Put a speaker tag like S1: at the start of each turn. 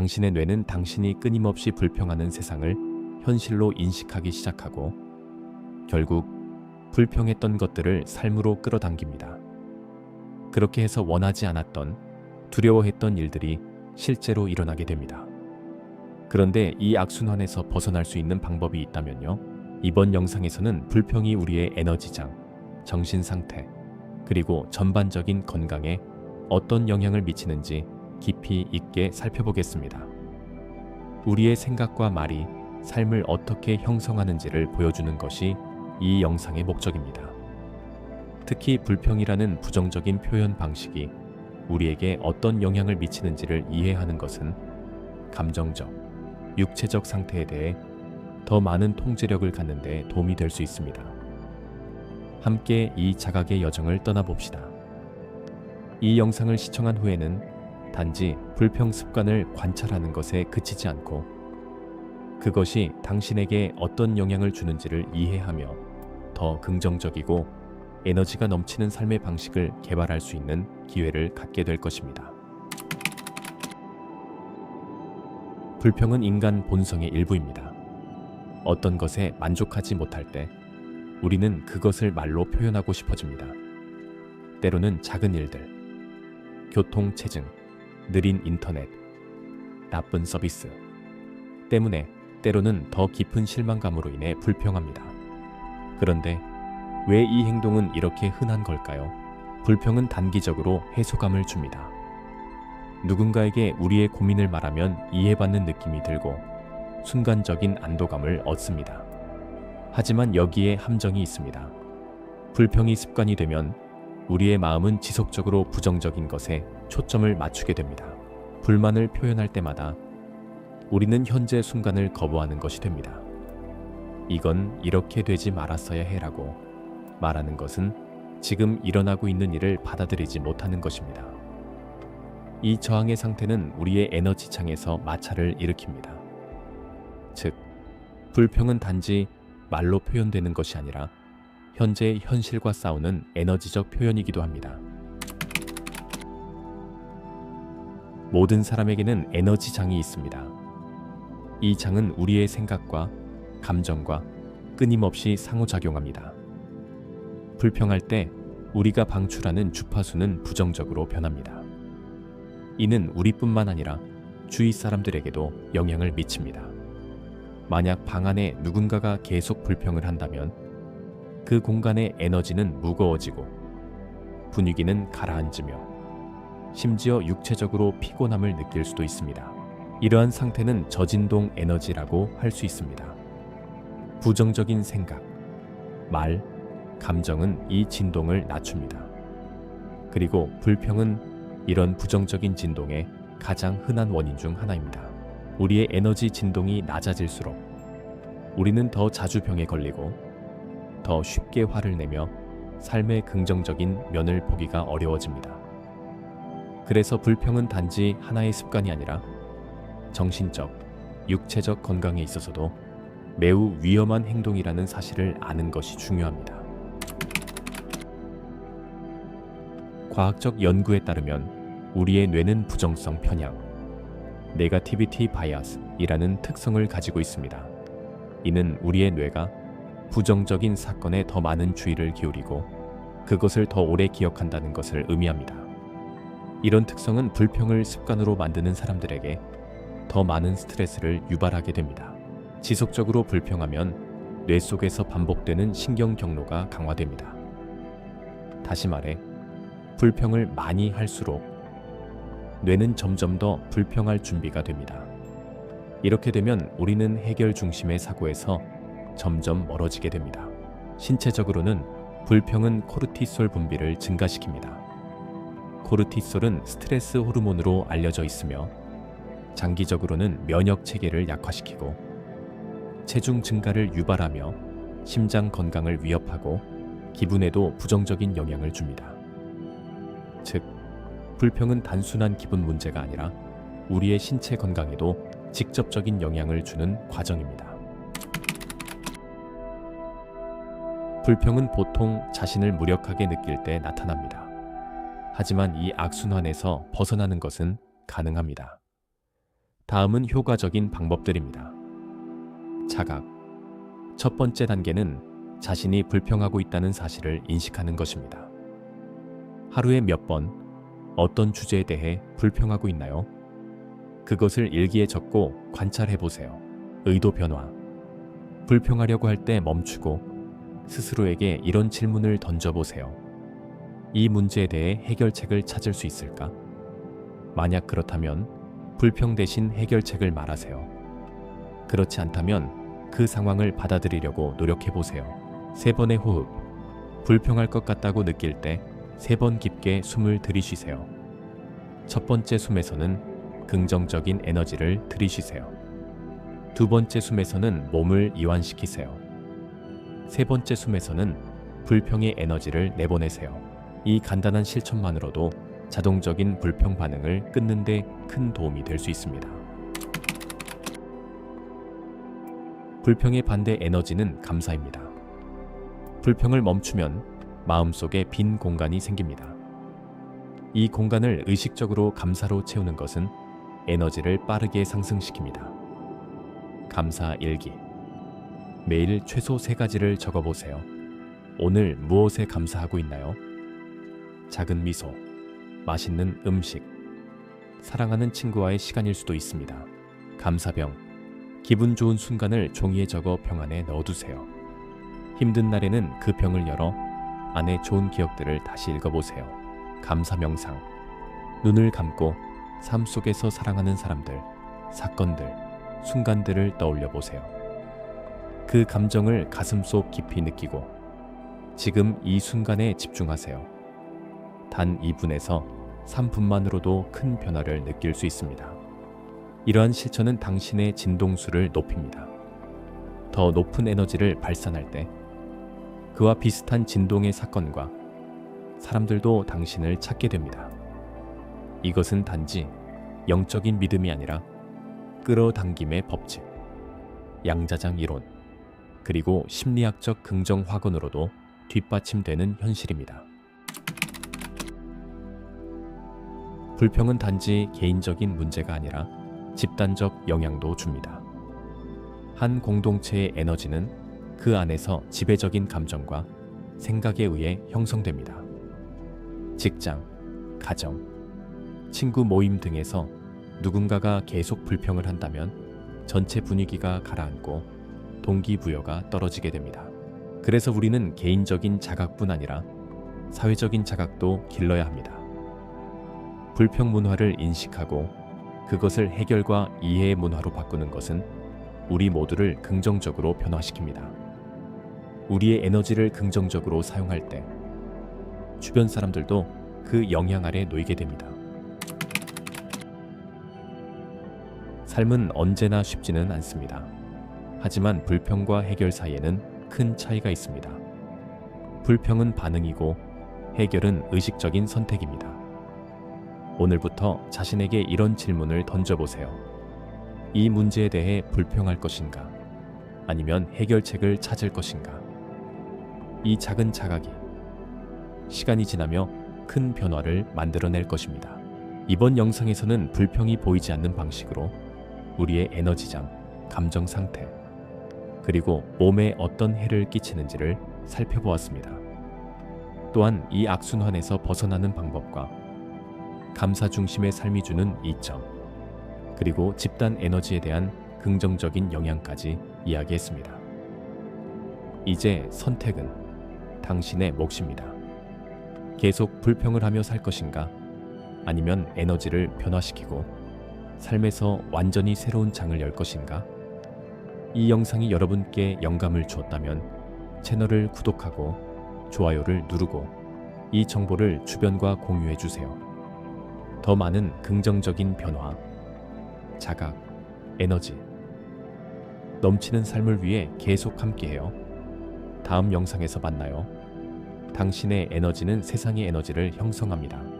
S1: 당신의 뇌는 당신이 끊임없이 불평하는 세상을 현실로 인식하기 시작하고 결국 불평했던 것들을 삶으로 끌어당깁니다. 그렇게 해서 원하지 않았던 두려워했던 일들이 실제로 일어나게 됩니다. 그런데 이 악순환에서 벗어날 수 있는 방법이 있다면요. 이번 영상에서는 불평이 우리의 에너지장, 정신 상태, 그리고 전반적인 건강에 어떤 영향을 미치는지 깊이 있게 살펴보겠습니다. 우리의 생각과 말이 삶을 어떻게 형성하는지를 보여주는 것이 이 영상의 목적입니다. 특히 불평이라는 부정적인 표현 방식이 우리에게 어떤 영향을 미치는지를 이해하는 것은 감정적, 육체적 상태에 대해 더 많은 통제력을 갖는 데 도움이 될 수 있습니다. 함께 이 자각의 여정을 떠나봅시다. 이 영상을 시청한 후에는 단지 불평 습관을 관찰하는 것에 그치지 않고 그것이 당신에게 어떤 영향을 주는지를 이해하며 더 긍정적이고 에너지가 넘치는 삶의 방식을 개발할 수 있는 기회를 갖게 될 것입니다. 불평은 인간 본성의 일부입니다. 어떤 것에 만족하지 못할 때 우리는 그것을 말로 표현하고 싶어집니다. 때로는 작은 일들, 교통 체증, 느린 인터넷, 나쁜 서비스 때문에 때로는 더 깊은 실망감으로 인해 불평합니다. 그런데 왜 이 행동은 이렇게 흔한 걸까요? 불평은 단기적으로 해소감을 줍니다. 누군가에게 우리의 고민을 말하면 이해받는 느낌이 들고 순간적인 안도감을 얻습니다. 하지만 여기에 함정이 있습니다. 불평이 습관이 되면 우리의 마음은 지속적으로 부정적인 것에 초점을 맞추게 됩니다. 불만을 표현할 때마다 우리는 현재 순간을 거부하는 것이 됩니다. 이건 이렇게 되지 말았어야 해라고 말하는 것은 지금 일어나고 있는 일을 받아들이지 못하는 것입니다. 이 저항의 상태는 우리의 에너지 창에서 마찰을 일으킵니다. 즉, 불평은 단지 말로 표현되는 것이 아니라 현재의 현실과 싸우는 에너지적 표현이기도 합니다. 모든 사람에게는 에너지 장이 있습니다. 이 장은 우리의 생각과 감정과 끊임없이 상호작용합니다. 불평할 때 우리가 방출하는 주파수는 부정적으로 변합니다. 이는 우리뿐만 아니라 주위 사람들에게도 영향을 미칩니다. 만약 방 안에 누군가가 계속 불평을 한다면 그 공간의 에너지는 무거워지고 분위기는 가라앉으며 심지어 육체적으로 피곤함을 느낄 수도 있습니다. 이러한 상태는 저진동 에너지라고 할 수 있습니다. 부정적인 생각, 말, 감정은 이 진동을 낮춥니다. 그리고 불평은 이런 부정적인 진동의 가장 흔한 원인 중 하나입니다. 우리의 에너지 진동이 낮아질수록 우리는 더 자주 병에 걸리고 더 쉽게 화를 내며 삶의 긍정적인 면을 보기가 어려워집니다. 그래서 불평은 단지 하나의 습관이 아니라 정신적, 육체적 건강에 있어서도 매우 위험한 행동이라는 사실을 아는 것이 중요합니다. 과학적 연구에 따르면 우리의 뇌는 부정성 편향, 네가티비티 바이아스이라는 특성을 가지고 있습니다. 이는 우리의 뇌가 부정적인 사건에 더 많은 주의를 기울이고 그것을 더 오래 기억한다는 것을 의미합니다. 이런 특성은 불평을 습관으로 만드는 사람들에게 더 많은 스트레스를 유발하게 됩니다. 지속적으로 불평하면 뇌 속에서 반복되는 신경 경로가 강화됩니다. 다시 말해, 불평을 많이 할수록 뇌는 점점 더 불평할 준비가 됩니다. 이렇게 되면 우리는 해결 중심의 사고에서 점점 멀어지게 됩니다. 신체적으로는 불평은 코르티솔 분비를 증가시킵니다. 코르티솔은 스트레스 호르몬으로 알려져 있으며 장기적으로는 면역 체계를 약화시키고 체중 증가를 유발하며 심장 건강을 위협하고 기분에도 부정적인 영향을 줍니다. 즉, 불평은 단순한 기분 문제가 아니라 우리의 신체 건강에도 직접적인 영향을 주는 과정입니다. 불평은 보통 자신을 무력하게 느낄 때 나타납니다. 하지만 이 악순환에서 벗어나는 것은 가능합니다. 다음은 효과적인 방법들입니다. 자각. 첫 번째 단계는 자신이 불평하고 있다는 사실을 인식하는 것입니다. 하루에 몇 번, 어떤 주제에 대해 불평하고 있나요? 그것을 일기에 적고 관찰해 보세요. 의도 변화. 불평하려고 할 때 멈추고 스스로에게 이런 질문을 던져보세요. 이 문제에 대해 해결책을 찾을 수 있을까? 만약 그렇다면 불평 대신 해결책을 말하세요. 그렇지 않다면 그 상황을 받아들이려고 노력해 보세요. 세 번의 호흡. 불평할 것 같다고 느낄 때 세 번 깊게 숨을 들이쉬세요. 첫 번째 숨에서는 긍정적인 에너지를 들이쉬세요. 두 번째 숨에서는 몸을 이완시키세요. 세 번째 숨에서는 불평의 에너지를 내보내세요. 이 간단한 실천만으로도 자동적인 불평 반응을 끊는데 큰 도움이 될 수 있습니다. 불평의 반대 에너지는 감사입니다. 불평을 멈추면 마음속에 빈 공간이 생깁니다. 이 공간을 의식적으로 감사로 채우는 것은 에너지를 빠르게 상승시킵니다. 감사 일기. 매일 최소 세 가지를 적어보세요. 오늘 무엇에 감사하고 있나요? 작은 미소, 맛있는 음식, 사랑하는 친구와의 시간일 수도 있습니다. 감사병, 기분 좋은 순간을 종이에 적어 병 안에 넣어두세요. 힘든 날에는 그 병을 열어 안에 좋은 기억들을 다시 읽어보세요. 감사 명상, 눈을 감고 삶 속에서 사랑하는 사람들, 사건들, 순간들을 떠올려 보세요. 그 감정을 가슴 속 깊이 느끼고 지금 이 순간에 집중하세요. 단 2분에서 3분만으로도 큰 변화를 느낄 수 있습니다. 이러한 실천은 당신의 진동수를 높입니다. 더 높은 에너지를 발산할 때 그와 비슷한 진동의 사건과 사람들도 당신을 찾게 됩니다. 이것은 단지 영적인 믿음이 아니라 끌어당김의 법칙, 양자장 이론, 그리고 심리학적 긍정 확언으로도 뒷받침되는 현실입니다. 불평은 단지 개인적인 문제가 아니라 집단적 영향도 줍니다. 한 공동체의 에너지는 그 안에서 지배적인 감정과 생각에 의해 형성됩니다. 직장, 가정, 친구 모임 등에서 누군가가 계속 불평을 한다면 전체 분위기가 가라앉고 동기부여가 떨어지게 됩니다. 그래서 우리는 개인적인 자각뿐 아니라 사회적인 자각도 길러야 합니다. 불평 문화를 인식하고 그것을 해결과 이해의 문화로 바꾸는 것은 우리 모두를 긍정적으로 변화시킵니다. 우리의 에너지를 긍정적으로 사용할 때 주변 사람들도 그 영향 아래 놓이게 됩니다. 삶은 언제나 쉽지는 않습니다. 하지만 불평과 해결 사이에는 큰 차이가 있습니다. 불평은 반응이고 해결은 의식적인 선택입니다. 오늘부터 자신에게 이런 질문을 던져보세요. 이 문제에 대해 불평할 것인가? 아니면 해결책을 찾을 것인가? 이 작은 자각이 시간이 지나며 큰 변화를 만들어낼 것입니다. 이번 영상에서는 불평이 보이지 않는 방식으로 우리의 에너지장, 감정 상태, 그리고 몸에 어떤 해를 끼치는지를 살펴보았습니다. 또한 이 악순환에서 벗어나는 방법과 감사 중심의 삶이 주는 이점, 그리고 집단 에너지에 대한 긍정적인 영향까지 이야기했습니다. 이제 선택은 당신의 몫입니다. 계속 불평을 하며 살 것인가? 아니면 에너지를 변화시키고 삶에서 완전히 새로운 장을 열 것인가? 이 영상이 여러분께 영감을 주었다면 채널을 구독하고 좋아요를 누르고 이 정보를 주변과 공유해 주세요. 더 많은 긍정적인 변화, 자각, 에너지, 넘치는 삶을 위해 계속 함께해요. 다음 영상에서 만나요. 당신의 에너지는 세상의 에너지를 형성합니다.